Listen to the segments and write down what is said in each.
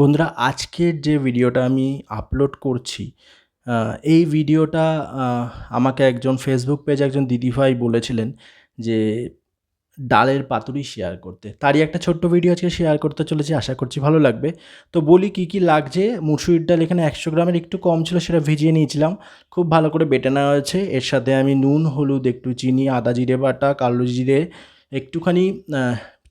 বন্ধুরা, আজকের যে ভিডিওটা আমি আপলোড করছি এই ভিডিওটা আমাকে একজন ফেসবুক পেজে একজন দিদিভাই বলেছিলেন যে ডালের পাতুরি শেয়ার করতে। তারই একটা ছোট্ট ভিডিও আজকে শেয়ার করতে চলেছি, আশা করছি ভালো লাগবে। তো বলি কি কি লাগছে? মুসুরির ডাল এখানে একশো গ্রামের একটু কম ছিল, সেটা ভিজিয়ে নিয়েছিলাম। খুব ভালো করে বেটে নেওয়া হয়েছে। এর সাথে আমি নুন, হলুদ, একটু চিনি, আদা জিরে বাটা, কালো জিরে, একটুখানি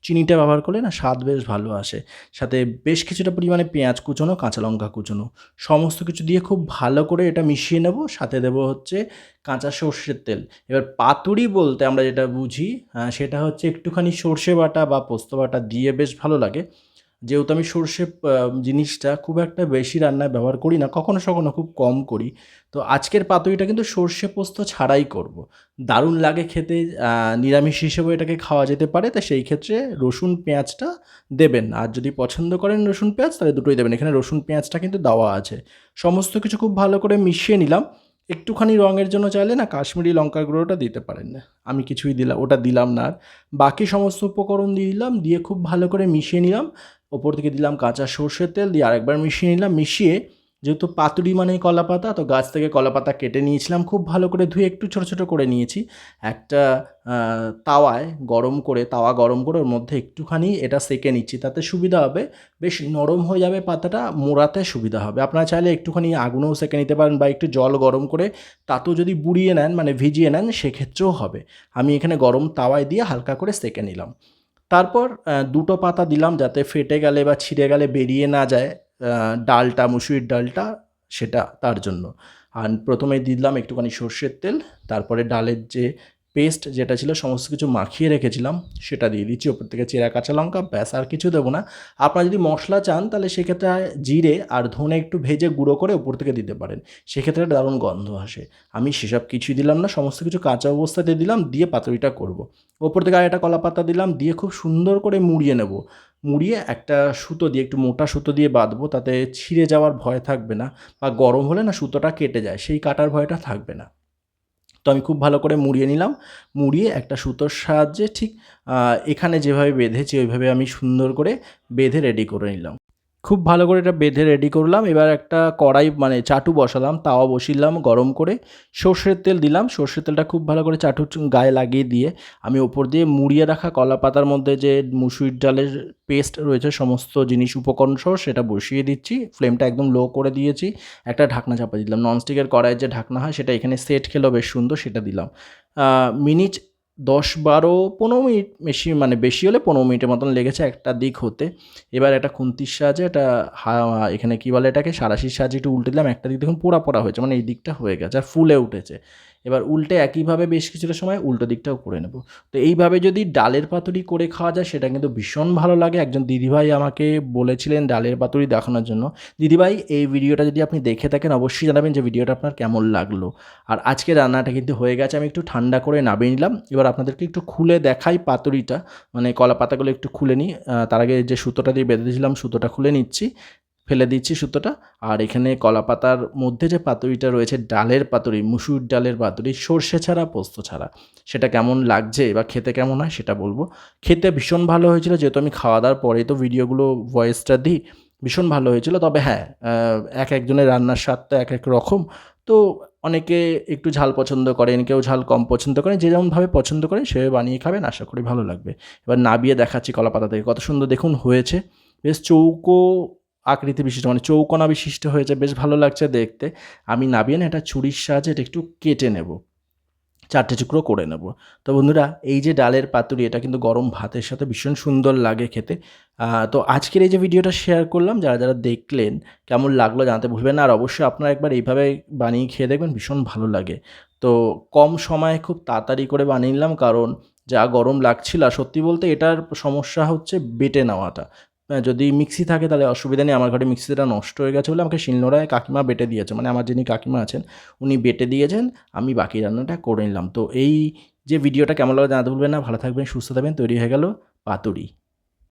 চিনিটা ব্যবহার করলে না স্বাদ বেশ ভালো আসে। সাথে বেশ কিছুটা পরিমাণে পেঁয়াজ কুচোনো, কাঁচা লঙ্কা কুচোনো। সমস্ত কিছু দিয়ে খুব ভালো করে এটা মিশিয়ে নেব। সাথে দেব হচ্ছে কাঁচা সর্ষের তেল। এবার পাতুরি বলতে আমরা যেটা বুঝি সেটা হচ্ছে একটুখানি সর্ষে বাটা বা পোস্ত বাটা দিয়ে বেশ ভালো লাগে। যেহেতু আমি সর্ষে জিনিসটা খুব একটা বেশি রান্নায় ব্যবহার করি না, কখনো সখনো খুব কম করি। তো আজকের পাতুরিটা কিন্তু সর্ষে পোস্ত ছাড়াই করব। দারুণ লাগে খেতে নিরামিষ হিসেবে এটাকে খাওয়া যেতে পারে, তা সেই ক্ষেত্রে রসুন পেঁয়াজটা দেবেন। আর যদি পছন্দ করেন রসুন পেঁয়াজ, তাহলে দুটোই দেবেন। এখানে রসুন পেঁয়াজটা কিন্তু দেওয়া আছে। সমস্ত কিছু খুব ভালো করে মিশিয়ে নিলাম। একটুখানি রঙের জন্য চাইলে না কাশ্মীরি লঙ্কার গুঁড়োটা দিতে পারেন। না আমি কিছুই দিলাম ওটা দিলাম না আর। বাকি সমস্ত উপকরণ দিয়ে দিলাম, দিয়ে খুব ভালো করে মিশিয়ে নিলাম। ওপর থেকে দিলাম কাঁচা সর্ষের তেল, দিয়ে আরেকবার মিশিয়ে নিলাম। মিশিয়ে যেহেতু পাতুরি মানে কলা পাতা, তো গাছ থেকে কলা পাতা কেটে নিয়েছিলাম। খুব ভালো করে ধুয়ে একটু ছোটো ছোটো করে নিয়েছি। একটা তাওয়ায় গরম করে, তাওয়া গরম করে ওর মধ্যে একটুখানি এটা সেকে নিচ্ছি। তাতে সুবিধা হবে। বেশ নরম হয়ে যাবে পাতাটা, মোড়াতে সুবিধা হবে। আপনারা চাইলে একটুখানি আগুনেও সেকে নিতে পারেন বা একটু জল গরম করে তাতেও যদি বুড়িয়ে নেন মানে ভিজিয়ে নেন, সেক্ষেত্রেও হবে। আমি এখানে গরম তাওয়ায় দিয়ে হালকা করে সেকে নিলাম। তারপর দুটো পাতা দিলাম যাতে ফেটে গেলে বা ছিঁড়ে গেলে বেরিয়ে না যায় ডালটা, মুসুরির ডালটা, সেটা তার জন্য। আর প্রথমে দিলাম একটুখানি সর্ষের তেল, তারপরে ডালের যে পেস্ট যেটা ছিল, সমস্ত কিছু মাখিয়ে রেখেছিলাম, সেটা দিয়ে দিচ্ছি ওপর থেকে চেরা কাঁচা লঙ্কা, ব্যাস আর কিছু দেবো না। আপনারা যদি মশলা চান, তাহলে সেক্ষেত্রে জিরে আর ধনে একটু ভেজে গুঁড়ো করে উপর থেকে দিতে পারেন। সেক্ষেত্রে দারুণ গন্ধ আসে। আমি সেসব কিছুই দিলাম না, সমস্ত কিছু কাঁচা অবস্থাতে দিলাম, দিয়ে পাতুরিটা করব। ওপর থেকে আরেকটা কলা পাতা দিলাম, দিয়ে খুব সুন্দর করে মুড়িয়ে নেব। মুড়িয়ে একটা সুতো দিয়ে, একটু মোটা সুতো দিয়ে বাঁধবো, তাতে ছিঁড়ে যাওয়ার ভয় থাকবে না, বা গরম হলে না সুতোটা কেটে যায়, সেই কাটার ভয়টা থাকবে না। তো আমি খুব ভালো করে মুড়িয়ে নিলাম। মুড়িয়ে একটা সুতোর সাহায্যে ঠিক এখানে যেভাবে বেঁধেছি ওইভাবে আমি সুন্দর করে বেঁধে রেডি করে নিলাম। খুব ভালো করে এটা বেঁধে রেডি করলাম। এবার একটা কড়াই মানে চাটু বসালাম, তাওয়া বসিলাম গরম করে। সর্ষের তেল দিলাম, সর্ষের তেলটা খুব ভালো করে চাটু গায়ে লাগিয়ে দিয়ে আমি ওপর দিয়ে মুড়িয়ে রাখা কলা পাতার মধ্যে যে মুসুরির ডালের পেস্ট রয়েছে, সমস্ত জিনিস, উপকরণ সহ সেটা বসিয়ে দিচ্ছি। ফ্লেমটা একদম লো করে দিয়েছি। একটা ঢাকনা চাপা দিলাম। ননস্টিকের কড়াইয়ের যে ঢাকনা হয়, সেটা এখানে সেট খেলো বেশ সুন্দর সেটা দিলাম। মিনিট দশ বারো পনেরো মিনিট বেশি মানে বেশি হলে পনেরো মিনিটের মতন লেগেছে একটা দিক হতে। এবার একটা খুন্তির সাহায্যে এটা এখানে কী বলে এটাকে, সারাশির সাহায্যে একটু উল্টে দিলাম, একটা দিক দেখুন পোড়া পোড়া হয়েছে মানে এই দিকটা হয়ে গেছে আর ফুলে উঠেছে। এবার উল্টে একইভাবে বেশ কিছুটা সময় উল্টো দিকটাও করে নেব। তো এইভাবে যদি ডালের পাতুরি করে খাওয়া যায়, সেটা কিন্তু ভীষণ ভালো লাগে। একজন দিদিভাই আমাকে বলেছিলেন ডালের পাতুরি দেখানোর জন্য। দিদিভাই, এই ভিডিওটা যদি আপনি দেখে থাকেন, অবশ্যই জানাবেন যে ভিডিওটা আপনার কেমন লাগল। আর আজকে রান্নাটা কিন্তু হয়ে গেছে, আমি একটু ঠান্ডা করে নামিয়ে নিলাম। এবার আপনাদেরকে একটু খুলে দেখাই পাতুরিটা। মানে কলা পাতাগুলো একটু খুলে নিই। তার আগে যে সুতোটা দিয়ে বেঁধে দিয়েছিলাম সুতোটা খুলে নিচ্ছি। ফেলে দিচ্ছি সুতোটা। আর এখানে কলা পাতার মধ্যে যে পাতুরিটা রয়েছে, ডালের পাতুরি, মুসুর ডালের পাতুরি, সর্ষে ছাড়া, পোস্ত ছাড়া, সেটা কেমন লাগছে বা খেতে কেমন হয় সেটা বলব। খেতে ভীষণ ভালো হয়েছিল, যেহেতু আমি খাওয়া দাওয়ার পরে তো ভিডিওগুলো ভয়েসটা দিই, ভীষণ ভালো হয়েছিল। তবে হ্যাঁ এক একজনের রান্নার স্বাদটা এক এক রকম। তো অনেকে একটু ঝাল পছন্দ করেন, কেউ ঝাল কম পছন্দ করেন, যে যেমনভাবে পছন্দ করেন সেভাবে বানিয়ে খাবেন, আশা করি ভালো লাগবে। এবার নাবিয়ে দেখাচ্ছি কলা পাতা থেকে, কত সুন্দর দেখুন হয়েছে। বেশ চৌকো আকৃতি বিশিষ্ট মানে চৌকোনা বিশিষ্ট হয়েছে, বেশ ভালো লাগছে দেখতে। আমি নাবিয়ে না, এটা ছুরির সাহায্যে এটা একটু কেটে নেব। চারটে টুকরো করে নেব। তো বন্ধুরা, এই যে ডালের পাতুরি, এটা কিন্তু গরম ভাতের সাথে ভীষণ সুন্দর লাগে খেতে। তো আজকের এই যে ভিডিওটা শেয়ার করলাম, যারা যারা দেখলেন, কেমন লাগল জানাতে ভুলবেন আর অবশ্যই আপনারা একবার এইভাবে বানিয়ে খেয়ে দেখবেন, ভীষণ ভালো লাগে। তো কম সময়ে খুব তাড়াতাড়ি করে বানিয়ে নিলাম, কারণ যা গরম লাগছিল সত্যি বলতে এটার সমস্যা হচ্ছে বেটে নেওয়াটা। যদি মিক্সি থাকে তাহলে অসুবিধা নেই। আমার ঘরে মিক্সিটা নষ্ট হয়ে গেছে বলে আমাকে শিলনোড়ায় কাকিমা বেটে দিয়েছে। মানে আমার যিনি কাকিমা আছেন, উনি বেটে দিয়েছেন, আমি বাকি রান্নাটা করে নিলাম। তো এই যে ভিডিওটা কেমন লাগে জানাতে ভুলবেন না। ভালো থাকবেন, সুস্থ থাকবেন। তৈরি হয়ে গেল পাতুরি।